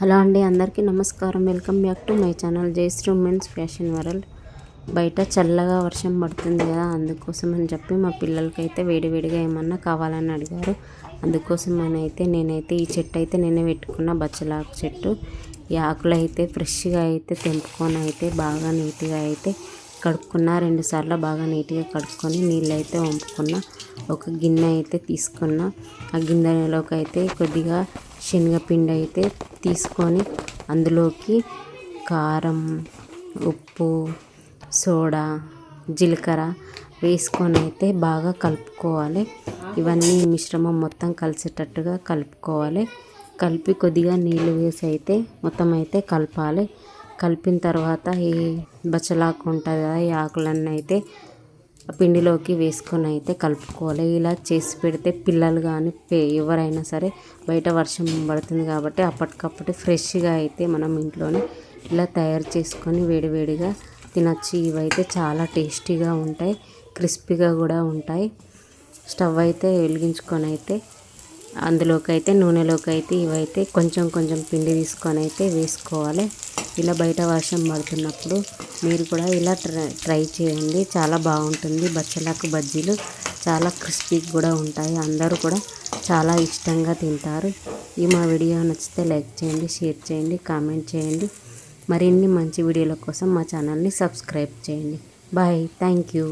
Hello అండి అందరికీ నమస్కారం. Welcome back to my channel Jayashree women's fashion world. బయట చల్లగా వర్షం పడుతుంది కదా అందుకోసం అని చెప్పి మా పిల్లలకైతే వేడివేడిగా ఏమన్నా కావాలని అడిగారు. అందుకోసం అని అయితే నేనైతే ఈ చెట్టు అయితే నేనే పెట్టుకున్న బచ్చలాకు చెట్టు. ఈ ఆకులు అయితే ఫ్రెష్గా అయితే తెంపుకొని అయితే బాగా నీట్గా అయితే కడుక్కున్న రెండుసార్లు బాగా నీట్గా కడుక్కొని నీళ్ళు అయితే వంపుకున్న ఒక గిన్నె అయితే తీసుకున్న. ఆ గిన్నెలోకి అయితే కొద్దిగా శనగపిండి అయితే తీసుకొని అందులోకి కారం ఉప్పు సోడా జీలకర్ర వేసుకొని అయితే బాగా కలుపుకోవాలి. ఇవన్నీ మిశ్రమం మొత్తం కలిసేటట్టుగా కలుపుకోవాలి. కలిపి కొద్దిగా నీళ్ళు వేసి అయితే మొత్తం అయితే కలపాలి. కలిపిన తర్వాత ఈ బచ్చలాకు ఉంటుంది కదా ఈ ఆకులన్నీ అయితే పిండిలోకి వేసుకొని అయితే కలుపుకోవాలి. ఇలా చేసి పెడితే పిల్లలు కానీ ఎవరైనా సరే బయట వర్షం పడుతుంది కాబట్టి అప్పటికప్పుడు ఫ్రెష్గా అయితే మనం ఇంట్లోనే ఇలా తయారు చేసుకొని వేడివేడిగా తినచ్చు. ఇవైతే చాలా టేస్టీగా ఉంటాయి క్రిస్పీగా కూడా ఉంటాయి. స్టవ్ అయితే వెలిగించుకొని అయితే అందులోకి అయితే నూనెలోకి అయితే ఇవైతే కొంచెం కొంచెం పిండి తీసుకొని అయితే వేసుకోవాలి. ఇలా బయట వర్షం పడుతున్నప్పుడు మీరు కూడా ఇలా ట్రై ట్రై చేయండి. చాలా బాగుంటుంది. బచ్చలాకు బజ్జీలు చాలా క్రిస్పీగా కూడా ఉంటాయి. అందరూ కూడా చాలా ఇష్టంగా తింటారు. ఈ మా వీడియో నచ్చితే లైక్ చేయండి షేర్ చేయండి కామెంట్ చేయండి. మరిన్ని మంచి వీడియోల కోసం మా ఛానల్ని సబ్స్క్రైబ్ చేయండి. బాయ్. Thank you.